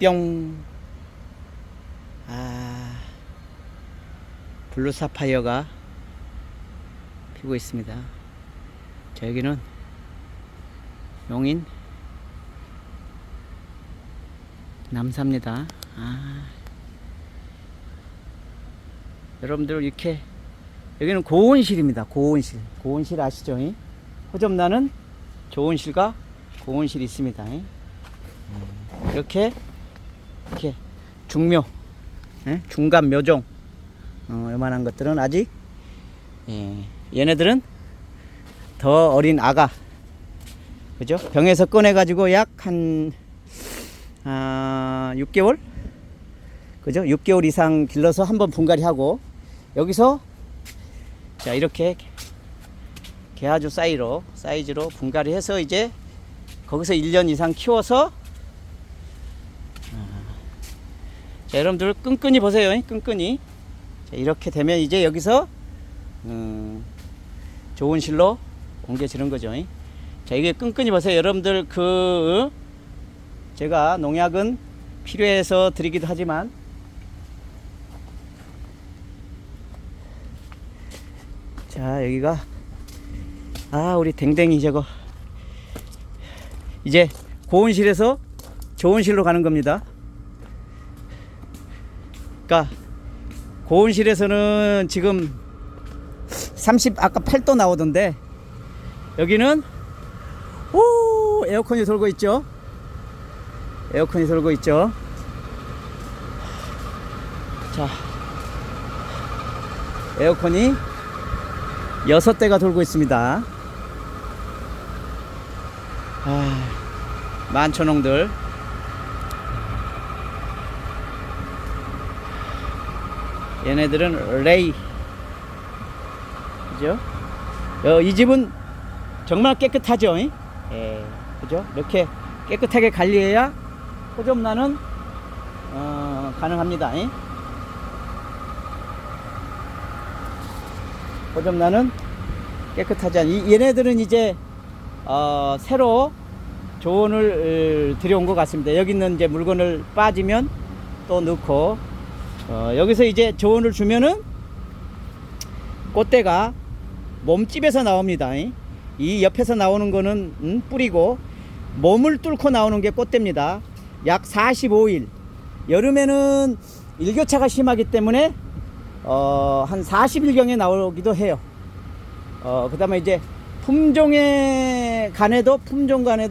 뿅. 아, 블루 사파이어가 피고 있습니다. 자, 여기는 용인 남사입니다. 아, 여러분들 이렇게 여기는 고온실입니다. 고온실. 고온실 아시죠? 이? 호접나는 조온실과 고온실이 있습니다. 이? 음, 이렇게 이렇게 중묘, 예? 중간 묘종 어, 요만한 것들은 아직 예, 얘네들은 더 어린 아가 그죠? 병에서 꺼내 가지고 약한 아, 6개월 그죠? 6개월 이상 길러서 한번 분갈이 하고 여기서 자 이렇게 개아주 사이로 사이즈로 분갈이 해서 이제 거기서 1년 이상 키워서 아, 자 여러분들 끈끈이 보세요. 끈끈이 자, 이렇게 되면 이제 여기서 음, 좋은 실로 옮겨지는 거죠. 자 이게 끈끈이 보세요. 여러분들 그 제가 농약은 필요해서 드리기도 하지만 자 여기가 아 우리 댕댕이 저거. 이제 고온실에서 좋은 실로 가는 겁니다 그러니까 고온실에서는 지금 30 아까 8도 나오던데 여기는 오 에어컨이 돌고 있죠 에어컨이 돌고 있죠 자 에어컨이 여섯 대가 돌고 있습니다. 아, 만천홍들. 얘네들은 레이. 그죠? 어, 이 집은 정말 깨끗하죠? 이? 예, 그죠? 이렇게 깨끗하게 관리해야 호접란은 어, 가능합니다. 이? 호접란은 깨끗하지 않. 이 얘네들은 이제 어, 새로 조언을 어, 들여온 것 같습니다. 여기 있는 이제 물건을 빠지면 또 넣고 어, 여기서 이제 조언을 주면은 꽃대가 몸집에서 나옵니다. 이 옆에서 나오는 거는 음, 뿌리고 몸을 뚫고 나오는 게 꽃대입니다. 약 45일. 여름에는 일교차가 심하기 때문에 어, 한 40일경에 나오기도 해요. 어, 그 다음에 이제 품종에 간에도, 품종 간에도